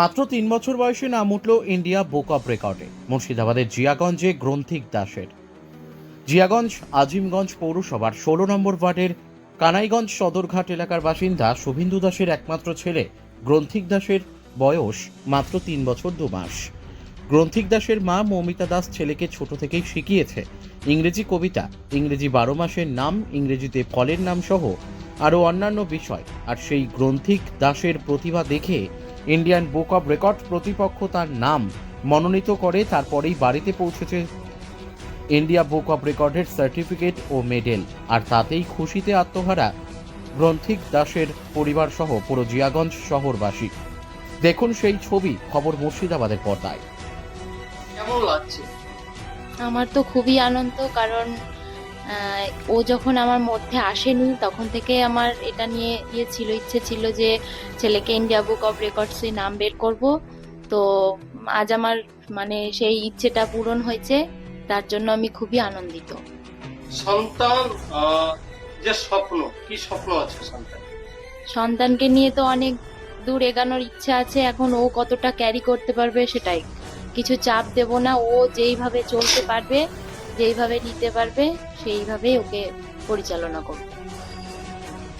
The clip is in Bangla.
মাত্র তিন বছর বয়সে নাম উঠল ইন্ডিয়া বুক অফ রেকর্ডে, মুর্শিদাবাদের জিয়াগঞ্জে গ্রন্থিক দাসের। জিয়াগঞ্জ আজিমগঞ্জ পৌরসভার ষোলো নম্বর ওয়ার্ডের কানাইগঞ্জ সদরঘাট এলাকার বাসিন্দা শুভিন্দু দাসের একমাত্র ছেলে, গ্রন্থিক দাসের বয়স মাত্র তিন বছর দু মাস। গ্রন্থিক দাসের মা মৌমিতা দাস ছেলেকে ছোট থেকেই শিখিয়েছে। ইংরেজি কবিতা, ইংরেজি বারো মাসের নাম ইংরেজিতে ফলের নাম সহ আরও অন্যান্য বিষয় আর সেই গ্রন্থিক দাসের প্রতিভা দেখে ইন্ডিয়ান বুক অব রেকর্ড প্রতিপক্ষ তার নাম মনোনীত করে তারপরেই বাড়িতে পৌঁছেছে ইন্ডিয়া বুক অব রেকর্ডের সার্টিফিকেট ও মেডেল। আর তাতেই খুশিতে আত্মহারা গ্রন্থিক দাসের পরিবার সহ পুরো জিয়াগঞ্জ শহরবাসী। দেখুন সেই ছবি খবর মুর্শিদাবাদের পর্দায়। কেমন লাগছে? আমার তো খুবই আনন্দ কারণ ও যখন আমার মধ্যে আসেনি তখন থেকে আমার এটা নিয়ে ইয়ে ছিল ইচ্ছে ছিল যে ছেলেকে ইন্ডিয়া বুক অফ রেকর্ডসে নাম বের করব। তো আজ আমার মানে সেই ইচ্ছেটা পূরণ হয়েছে তার জন্য আমি খুবই আনন্দিত। সন্তান যে স্বপ্ন কি স্বপ্ন আছে সন্তান সন্তানকে নিয়ে তো অনেক দূর এগানোর ইচ্ছা আছে এখন ও কতটা ক্যারি করতে পারবে সেটাই। কিছু চাপ দেব না ও যেইভাবে চলতে পারবে যেইভাবে নিতে পারবে সেইভাবেই ওকে পরিচালনা করব।